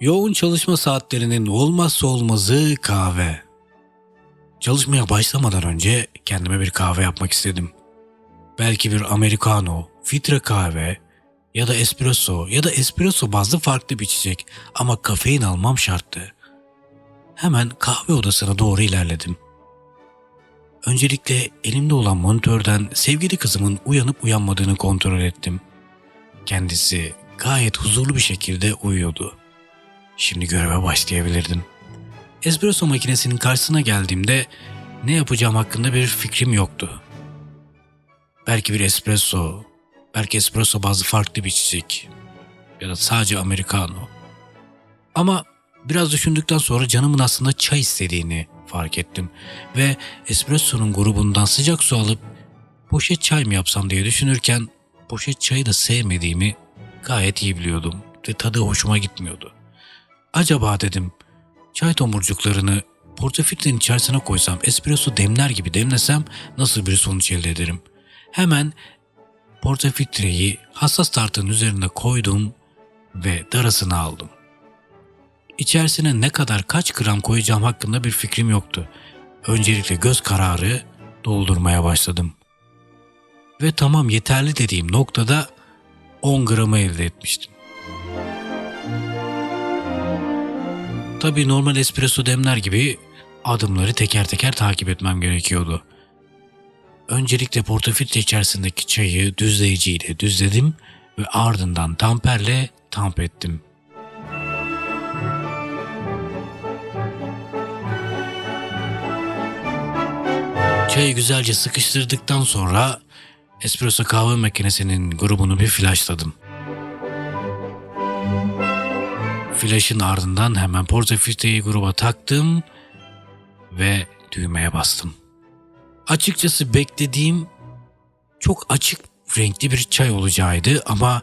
Yoğun çalışma saatlerinin olmazsa olmazı kahve. Çalışmaya başlamadan önce kendime bir kahve yapmak istedim. Belki bir americano, filtre kahve ya da espresso ya da espresso bazlı farklı bir içecek ama kafein almam şarttı. Hemen kahve odasına doğru ilerledim. Öncelikle elimde olan monitörden sevgili kızımın uyanıp uyanmadığını kontrol ettim. Kendisi gayet huzurlu bir şekilde uyuyordu. Şimdi göreve başlayabilirdim. Espresso makinesinin karşısına geldiğimde ne yapacağım hakkında bir fikrim yoktu. Belki bir espresso, belki espresso bazı farklı bir içecek ya da sadece americano. Ama biraz düşündükten sonra canımın aslında çay istediğini fark ettim ve espresso'nun grubundan sıcak su alıp poşet çay mı yapsam diye düşünürken poşet çayı da sevmediğimi gayet iyi biliyordum ve tadı hoşuma gitmiyordu. Acaba dedim çay tomurcuklarını portafiltrenin içerisine koysam espresso demler gibi demlesem nasıl bir sonuç elde ederim? Hemen portafiltreyi hassas tartının üzerine koydum ve darasını aldım. İçerisine ne kadar kaç gram koyacağım hakkında bir fikrim yoktu. Öncelikle göz kararı doldurmaya başladım. Ve tamam yeterli dediğim noktada 10 gramı elde etmiştim. Tabii normal espresso demler gibi adımları teker teker takip etmem gerekiyordu. Öncelikle portafiltre içerisindeki çayı düzleyiciyle düzledim ve ardından tamperle tamp ettim. Çayı güzelce sıkıştırdıktan sonra espresso kahve makinesinin grubunu bir flashladım. Flash'ın ardından hemen portafiltreyi gruba taktım ve düğmeye bastım. Açıkçası beklediğim çok açık renkli bir çay olacağıydı ama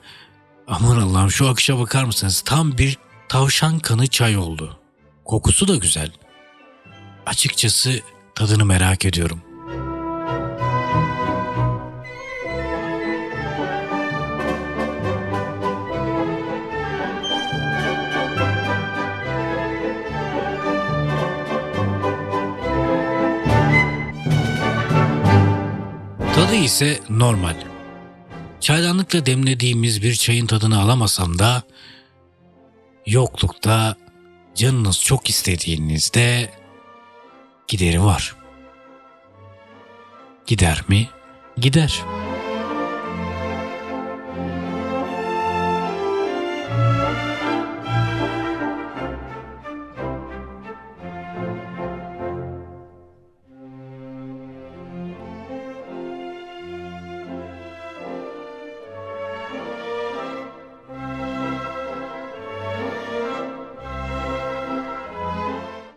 aman Allah'ım şu akışa bakar mısınız? Tam bir tavşan kanı çay oldu. Kokusu da güzel. Açıkçası tadını merak ediyorum. Tadı ise normal. Çaydanlıkla demlediğimiz bir çayın tadını alamasam da yoklukta canınız çok istediğinizde gideri var. Gider mi? Gider.